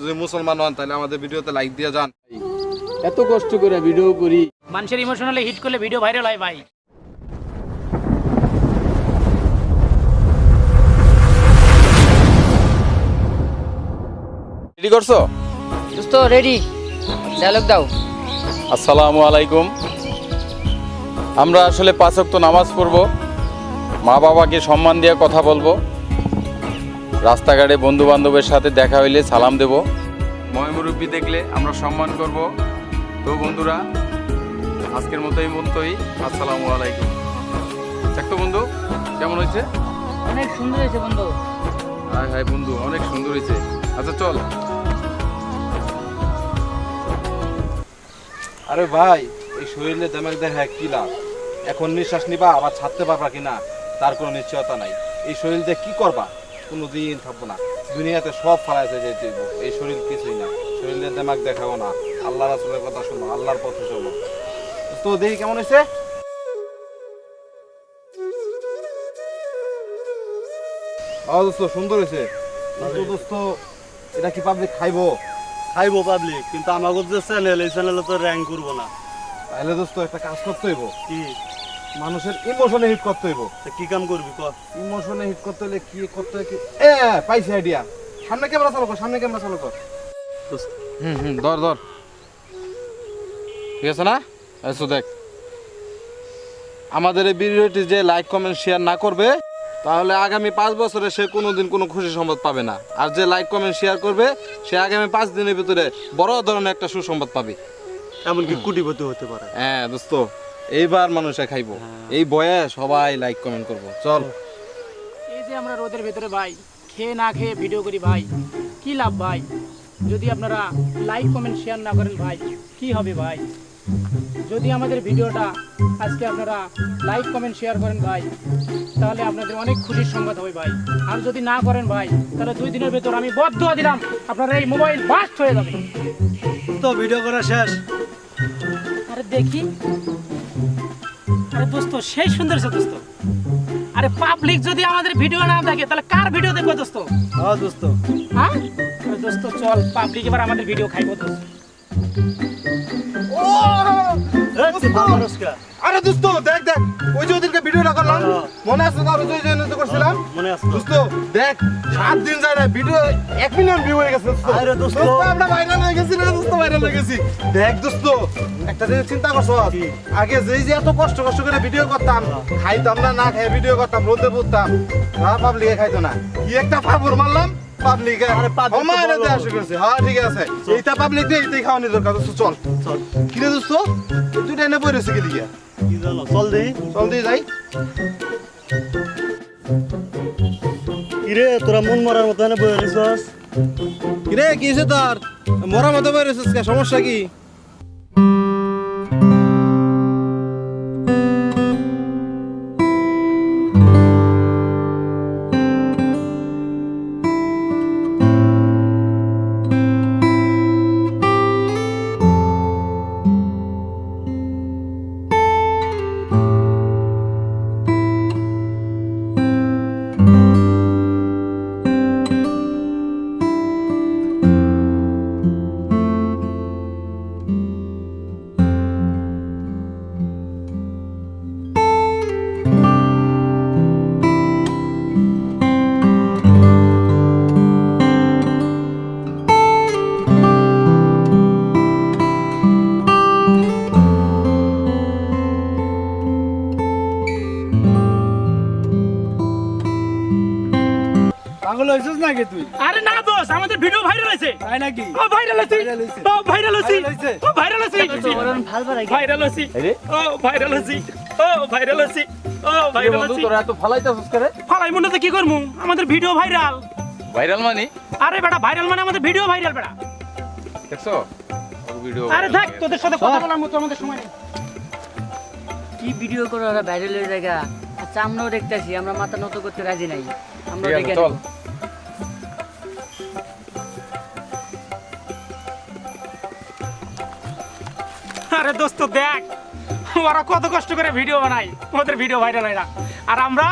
যদি মুসলমান হন তাহলে আমাদের ভিডিওতে লাইক দিয়ে যান। এত কষ্ট করে ভিডিও করি। মানুষের ইমোশনালি হিট করলে ভিডিও ভাইরাল হয় ভাই। রেডি করছ? দোস্ত রেডি ডায়লগ দাও। আসসালামু আলাইকুম। আমরা আসলে পাঁচ ওয়াক্ত নামাজ পড়ব। মা বাবাকে সম্মান দিয়ে কথা বলব। রাস্তাঘাটে বন্ধু বান্ধবের সাথে দেখা হইলে সালাম দেব। ময়মুরব্বী দেখলে আমরা সম্মান করব। তো বন্ধুরা আজকের মতো এই মতোই আসসালামু আলাইকুম। দেখতো বন্ধু কেমন হয়েছে? অনেক সুন্দর হয়েছে বন্ধু। হাই হাই বন্ধু অনেক সুন্দর হয়েছে। আচ্ছা চল। আরে ভাই এই শরীরে দেমাক দেখা কি লাভ এখন নিঃশ্বাস নিবা আবার ছাড়তে পারবা কিনা তার কোনো নিশ্চয়তা নাই। এই শরীর দিয়ে কি করবা? কোনো দিন থাকব না। দুনিয়াতে সব ফালাইতে যেতে। এই শরীর কিছুই না। শরীরে দেমাক দেখাও না। আল্লাহ রাসুলের কথা শোনো আল্লাহর পথে চলো। তো দেখি কেমন হয়েছে? দোস্ত সুন্দর হয়েছে। কিন্তু দোস্ত এটা কি পাবলিক খাইবো? খাইবো পাবলিক কিন্তু আমাকে যে চ্যানেল এই চ্যানেলে তো র্যাঙ্ক করব না। তাহলে দোস্ত একটা কাজ করতে হইব। কি? মানুষের ইমোশনে হিট করতে হইব। কি কাম করবি ক? ইমোশনে হিট করতে হলে কি করতে হয় কি? এ পাইছি আইডিয়া সামনে ক্যামেরা চালু কর সামনে ক্যামেরা চালু কর। হুম হুম ধর ধর। ঠিক আছে না? এসো দেখ। আমাদের এই ভিডিওটি যে লাইক কমেন্ট শেয়ার না করবে তাহলে আগামী পাঁচ বছরে সে কোনোদিন কোনো খুশি সংবাদ পাবে না। আর যে লাইক কমেন্ট শেয়ার করবে সে আগামী পাঁচ দিনের ভিতরে বড় ধরনের একটা সুসংবাদ পাবে। এমনকি কুটিপতি হতে পারে। হ্যাঁ দোস্ত। এইবার মানুষে খাইবো। এই বয়ে সবাই লাইক কমেন্ট করব। চল। এই যে আমরা রোদের ভেতরে ভাই খেয়ে না খেয়ে ভিডিও করি ভাই কি লাভ ভাই? যদি আপনারা লাইক কমেন্ট শেয়ার না করেন ভাই কি হবে ভাই? যদি আমাদের ভিডিওটা আজকে আপনারা লাইক কমেন্ট শেয়ার করেন ভাই তাহলে আপনাদের অনেক খুশির সংবাদ হবে ভাই। আর যদি না করেন ভাই তাহলে দুই দিনের ভেতর আমি বদ্ধ দিলাম আপনারা এই মোবাইল বাস্ট হয়ে যাবে। তো ভিডিও করা শেষ। আরে দেখি। আরে দোস্ত সেই সুন্দর আছে দোস্ত। আরে পাবলিক যদি আমাদের ভিডিও না দেখে তাহলে কার ভিডিও দেখব দোস্ত? হ্যাঁ দোস্ত। হ্যাঁ? দোস্ত চল পাবলিক এবার আমাদের ভিডিও খাইবো দোস্ত। আরে দোস্ত দেখ দেখ ওই যে ওদেরকে ভিডিওটা করলাম হ্যাঁ। মনে আছে তো ওই যে করছিলাম? মনে আছে? দোস্ত দেখ সাত দিন যায় না ভিডিও এক মিলিয়ন ভিউ হয়ে গেছে দোস্ত। আরে দোস্ত। আমরা ভাইরাল হয়ে গেছি না দোস্ত ভাইরাল হয়ে গেছি? দেখ দোস্ত একটা জিনিস চিন্তা করছ? আগে যেই যে এত কষ্ট কষ্ট করে ভিডিও করতাম খাইতাম না না খেয়ে ভিডিও করতাম রোদে পড়তাম না পাবলিকে খাইতো না। কি একটা ফাবর মারলাম পাবলিকে আরে। করছে হ্যাঁ ঠিক আছে। এইটা পাবলিক দিয়ে এইটাই খাওয়ানি দরকার। চল। চল। কিরে দোস্ত? দুইটা এনে কি জানো চল দেই চল দিয়ে যাই। কিরে তোরা মন মরার মতো এনে বয়ে রইছস কিরে কি হয়েছে তোর? মরা মতো বই রয়েছিস কে? সমস্যা কি? পাগল হইছস নাকি তুই? আরে না দোষ আমাদের ভিডিও ভাইরাল হয়েছে। তাই নাকি? ও ভাইরাল হয়েছে। ও ভাইরাল হয়েছে। ও ভাইরাল হয়েছে। ভাইরাল হয়েছে। ও ভাইরাল হয়েছে। ও ভাইরাল হয়েছে। ও ভাইরাল হয়েছে। তোরা এত ফালাইতেছিস করে ফালাই মনে তো কি করমু? আমাদের ভিডিও ভাইরাল ভাইরাল মানে? আরে বেটা ভাইরাল মানে আমাদের ভিডিও ভাইরাল বেটা। দেখছ? ভিডিও আরে দেখ তোদের সাথে কথা বলার মতো আমাদের সময় নেই। কি ভিডিও করে ওরা ভাইরালের জায়গা আচ্ছা আমরাও দেখতেছি আমরা মাথা নত করতে রাজি নাই। আমরা দেখে আরে দোস্ত দেখ। ওরা কত কষ্ট করে ভিডিও বানায়। ওদের ভিডিও ভাইরাল হয় না। আর আমরা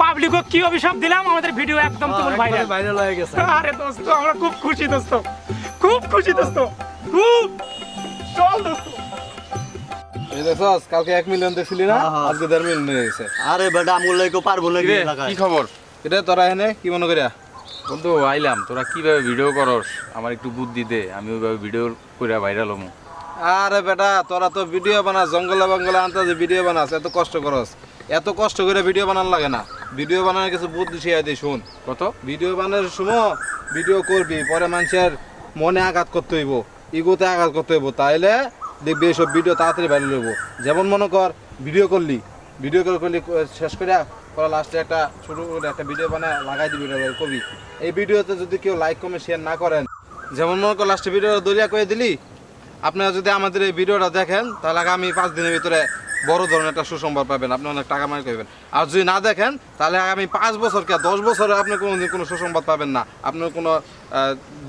পাবলিকও কি অভিশাপ দিলাম আমাদের ভিডিও একদম তোমার ভাইরাল ভাইরাল হয়ে গেছে। আরে দোস্ত আমরা খুব খুশি দোস্ত। খুব খুশি দোস্ত। খুব। চল দোস্ত। কালকে এক মিলিয়ন দেখছিলি না। আজকে দেড় মিলিয়ন হয়ে গেছে। আরে বেটা আমগুলো পারব নাকি কি খবর? এটা তোরা এনে কি মনে করিয়া? বন্ধু আইলাম। তোরা কীভাবে ভিডিও করস? আমার একটু বুদ্ধি দে। আমি ওইভাবে ভিডিও করে ভাইরাল হমু। আরে বেটা তোরা তো ভিডিও বানাস জঙ্গলে বঙ্গলে আনতে যে ভিডিও বানাস এত কষ্ট করস। এত কষ্ট করে ভিডিও বানান লাগে না। ভিডিও বানানোর কিছু বুদ্ধি শিখাই দিই শুন। কত? ভিডিও বানানোর সময় ভিডিও করবি পরে মানুষের মনে আঘাত করতে হইব ইগোতে আঘাত করতে হইব। তাইলে দেখবি এইসব ভিডিও তাড়াতাড়ি ভাইরাল হইব। যেমন মনে কর ভিডিও করলি। ভিডিও করে করলি শেষ করে পরে লাস্টে একটা ছোটো করে একটা ভিডিও বানায় লাগাই দিবি কবি। এই ভিডিওতে যদি কেউ লাইক কমে শেয়ার না করেন যেমন মনে কর লাস্টে ভিডিও দরিয়া করে দিলি আপনারা যদি আমাদের এই ভিডিওটা দেখেন তাহলে আগামী পাঁচ দিনের ভিতরে বড় ধরনের একটা সুসংবাদ পাবেন। আপনি অনেক টাকা মারি করবেন। আর যদি না দেখেন তাহলে আগামী পাঁচ বছর কে দশ বছরে আপনি কোনো কোনো সুসংবাদ পাবেন না। আপনার কোনো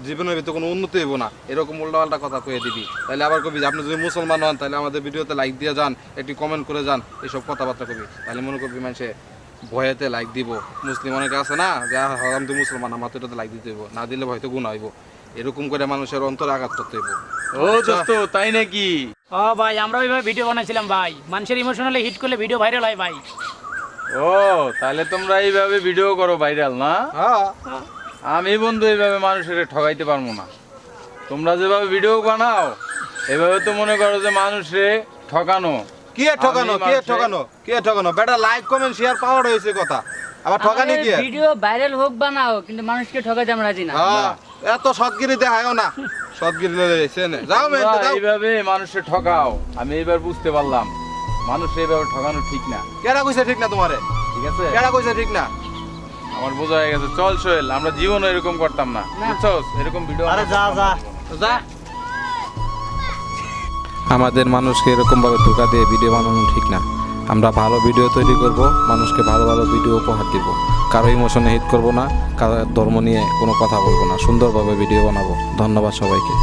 জীবনের ভিতরে কোনো উন্নতি হইব না। এরকম উল্টাপাল্টা কথা কয়ে দিবি। তাহলে আবার কবি আপনি যদি মুসলমান হন তাহলে আমাদের ভিডিওতে লাইক দিয়ে যান একটি কমেন্ট করে যান এইসব কথাবার্তা কবি। তাহলে মনে করবি মানুষে ভয়েতে লাইক দিব। মুসলিম অনেকে আছে না যে আহ, আমি তো মুসলমান আমার তো এটাতে লাইক দিতে হইব। না দিলে হয়তো গুণ হইব। এরকম করে মানুষের অন্তর আঘাত করতে ও দোস্ত তাই নাকি? ও ভাই আমরা ওইভাবে ভিডিও বানাইছিলাম ভাই। মানুষের ইমোশনালি হিট করলে ভিডিও ভাইরাল হয় ভাই। ও তাহলে তোমরা এইভাবে ভিডিও করো ভাইরাল না? হ্যাঁ। আমি বন্ধু এইভাবে মানুষের ঠকাইতে পারব না। তোমরা যেভাবে ভিডিও বানাও এভাবে তো মনে করো যে মানুষে ঠকানো। কি ঠকানো? কি ঠকানো? কি ঠকানো? বেটা লাইক কমেন্ট শেয়ার পাওয়ার হয়েছে কথা। আবার ঠকানি কি? ভিডিও ভাইরাল হোক বা না হোক কিন্তু মানুষকে ঠকাতে আমরা রাজি না। হ্যাঁ। এত সৎগিরি দেখাও না। সৎগিরি যাও এইভাবে মানুষে ঠকাও। আমি এবার বুঝতে পারলাম মানুষ এইভাবে ঠকানো ঠিক না। কেডা কইছে ঠিক না তোমারে? ঠিক আছে? কেডা কইছে ঠিক না? আমার বোঝা হয়ে গেছে। চল সোহেল আমরা জীবনে এরকম করতাম না। বুঝছস? এরকম ভিডিও আরে যা যা। যা। আমাদের মানুষকে এরকমভাবে ধোকা দিয়ে ভিডিও বানানো ঠিক না। আমরা ভালো ভিডিও তৈরি করব, মানুষকে ভালো ভালো ভিডিও উপহার দিব। কারও ইমোশনে হিট করব না, কারও ধর্ম নিয়ে কোনো কথা বলব না, সুন্দরভাবে ভিডিও বানাবো। ধন্যবাদ সবাইকে।